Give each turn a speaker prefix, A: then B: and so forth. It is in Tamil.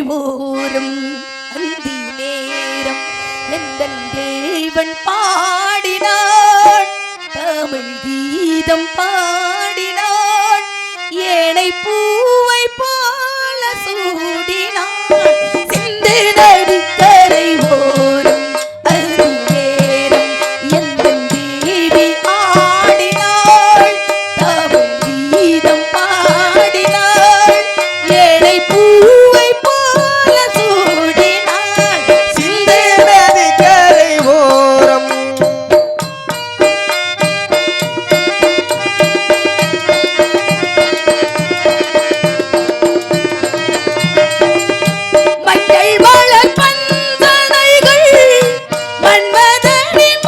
A: மொழிவோரும் அந்தி நேரம் எந்தன் தேவன் பாடினான்? தமிழ் கீதம் பாடினான். ஏனை பூவை போல சூடினான். சிந்தினர் people.